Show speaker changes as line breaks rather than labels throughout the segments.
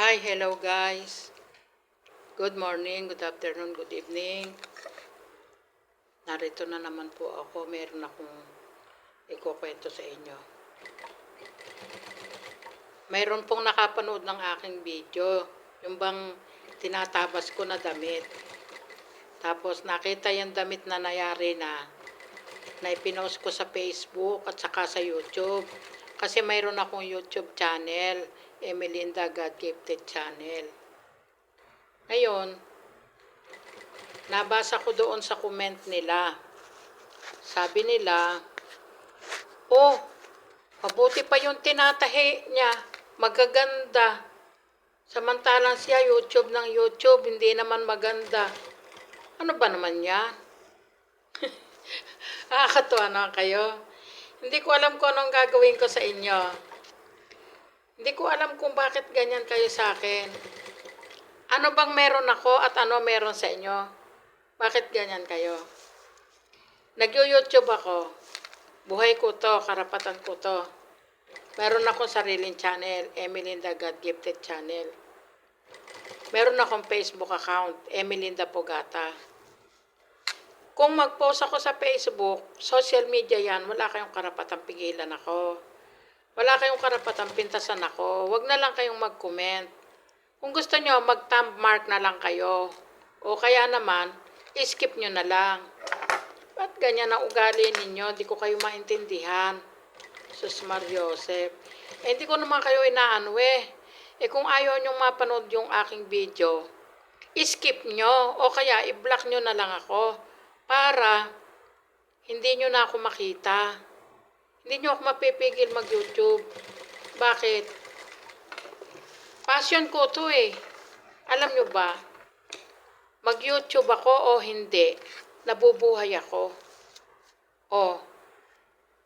Hi, hello guys. Good morning, good afternoon, good evening. Narito na naman po ako. Meron akong ikukwento sa inyo. Mayroon pong nakapanood ng aking video. Yung bang tinatabas ko na damit. Tapos nakita yung damit na nayari na na ipinost ko sa Facebook at saka sa YouTube. Kasi mayroon akong YouTube channel, Emelinda God Gifted Channel. Ngayon, nabasa ko doon sa comment nila. Sabi nila, Oh, mabuti pa yung tinatahi niya. Magaganda. Samantalang siya YouTube ng YouTube, hindi naman maganda. Ano ba naman yan? Nakakatuwa naman kayo. Hindi ko alam kung anong gagawin ko sa inyo. Hindi ko alam kung bakit ganyan kayo sa akin. Ano bang meron ako at ano meron sa inyo? Bakit ganyan kayo? Nag-YouTube ako. Buhay ko to, karapatan ko to. Meron akong sariling channel, Emelinda God Gifted Channel. Meron akong Facebook account, Emelinda Pogata. Kung mag-post ako sa Facebook, social media yan, wala kayong karapatang pigilan ako. Wala kayong karapatang pintasan ako. Huwag na lang kayong mag-comment. Kung gusto nyo, mag-thumb mark na lang kayo. O kaya naman, skip nyo na lang. Ba't ganyan ang ugali ninyo? Hindi ko kayo maintindihan. Sus Mariosep. Eh, hindi ko naman kayo inaano eh. Eh kung ayaw nyo mapanood yung aking video, skip nyo o kaya i-block nyo na lang ako para hindi nyo na ako makita. Hindi nyo ako mapipigil mag-YouTube. Bakit? Passion ko to eh. Alam nyo ba? Mag-YouTube ako o hindi, nabubuhay ako. O,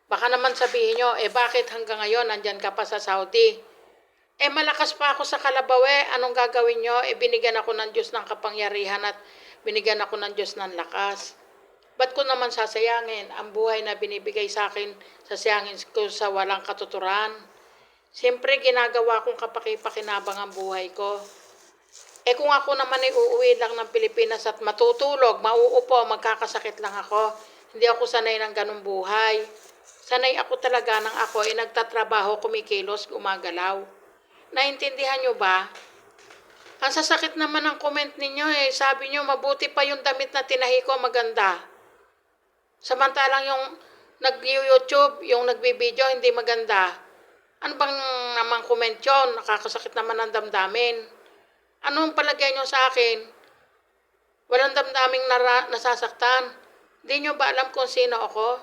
baka naman sabihin nyo, eh bakit hanggang ngayon nandyan ka pa sa Saudi? Eh malakas pa ako sa Kalabawe, anong gagawin nyo? Eh binigyan ako ng Diyos ng kapangyarihan at binigyan ako ng Diyos ng lakas. Ba't ko naman sasayangin ang buhay na binibigay sa akin, sasayangin ko sa walang katuturan? Siyempre, ginagawa kong kapakipakinabang ang buhay ko. Eh kung ako naman ay uuwi lang ng Pilipinas at matutulog, mauupo, magkakasakit lang ako. Hindi ako sanay ng ganong buhay. Sanay ako talaga ng ako ay nagtatrabaho, kumikilos, gumagalaw. Naintindihan nyo ba? Ang sasakit naman ng comment ninyo eh. Sabi nyo, mabuti pa yung damit na tinahi ko, maganda. Samantalang yung nag-YouTube, yung nagbibideo, hindi maganda. Ano bang naman comment yun? Nakakasakit naman ang damdamin. Anong palagay nyo sa akin? Walang damdaming nara- nasasaktan. Hindi nyo ba alam kung sino ako?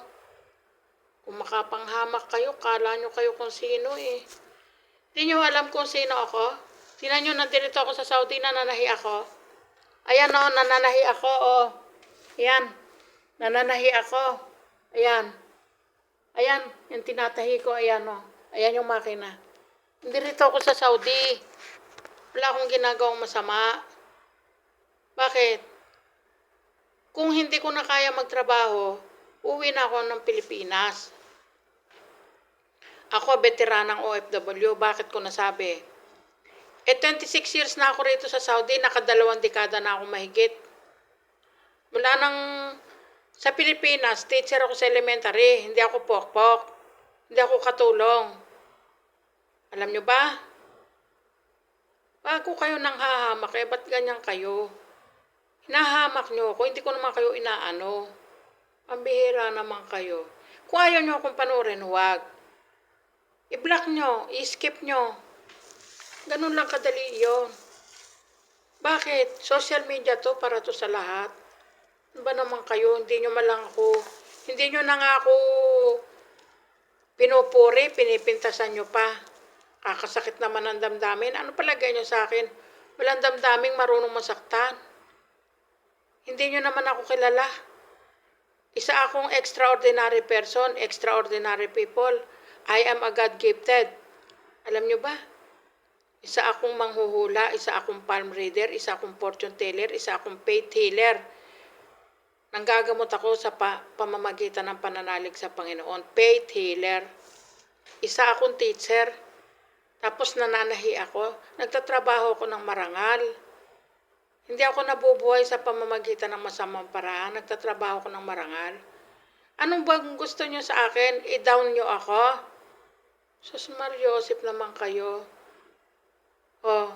Kung makapanghamak kayo, kala nyo kayo kung sino eh. Hindi nyo alam kung sino ako? Tingnan nyo, nandito ako sa Saudi, nananahi ako. Ayan o, nananahi ako o. Ayan, nananahi ako. Ayan. Ayan, yung tinatahi ko, ayan o. Ayan yung makina. Nandito ako sa Saudi. Wala akong ginagawang masama. Bakit? Kung hindi ko na kaya magtrabaho, uwi na ako ng Pilipinas. Ako, veteranang OFW. Bakit ko nasabi? Eh, 26 years na ako rito sa Saudi. Nakadalawang dekada na ako mahigit. Mula nang sa Pilipinas, teacher ako sa elementary. Hindi ako pokpok. Hindi ako katulong. Alam nyo ba? Bago kayo nang hahamak, eh, ba't ganyan kayo? Hinahamak nyo ako, hindi ko naman kayo inaano. Ang bihira naman kayo. Kung ayaw nyo akong panoorin, huwag. I-block nyo, i-skip nyo. Ganun lang kadali yon. Bakit? Social media to para to sa lahat. Ba naman kayo? Hindi nyo malang ako, hindi nyo na nga ako pinupuri, pinipintasan nyo pa. Kakasakit naman ang damdamin. Ano palagay nyo sa akin? Walang damdaming marunong masaktan. Hindi nyo naman ako kilala. Isa akong extraordinary person, extraordinary people. I am a God-gifted. Alam nyo ba? Isa akong manghuhula, isa akong palm reader, isa akong fortune teller, isa akong faith healer. Nanggagamot ako sa pa- pamamagitan ng pananalig sa Panginoon. Faith healer. Isa akong teacher. Tapos nananahi ako. Nagtatrabaho ako ng marangal. Hindi ako nabubuhay sa pamamagitan ng masamang paraan. Nagtatrabaho ako ng marangal. Anong bang gusto nyo sa akin? I-down nyo ako? Sus Mariosip naman kayo. Oh,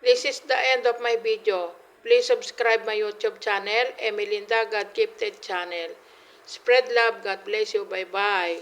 this is the end of my video. Please subscribe my YouTube channel, Emilinda God Gifted Channel. Spread love. God bless you. Bye-bye.